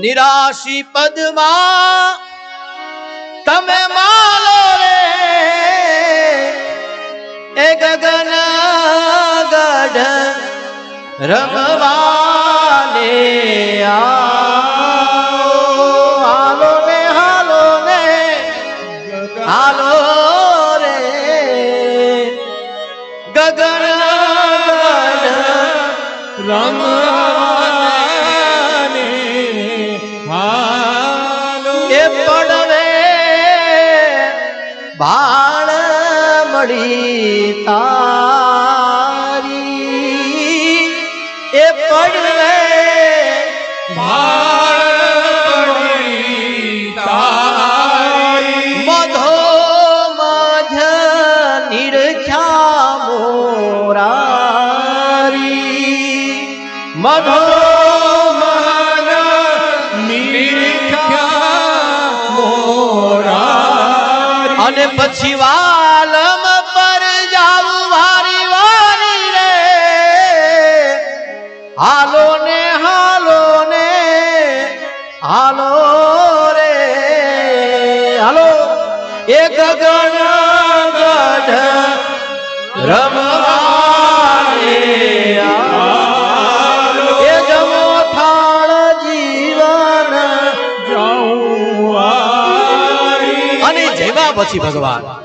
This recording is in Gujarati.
નિરાશી પદમાં તમે માલો રે. એ ગગન ગઢ રમવાને. હાલો ને હાલો ને, હાલો રે. ગગન ગઢ એ પડવે ભાળ મળી તારી. એ પડવે ભાળી તારી. મધો મધ નિરખ્યા મોરારી. મધો અને પછી વાલમ પર જાવું વારી વારી રે. હાલો ને હાલો ને, હાલો રે. હાલો. એક ગણ 没办法，气吧够啊。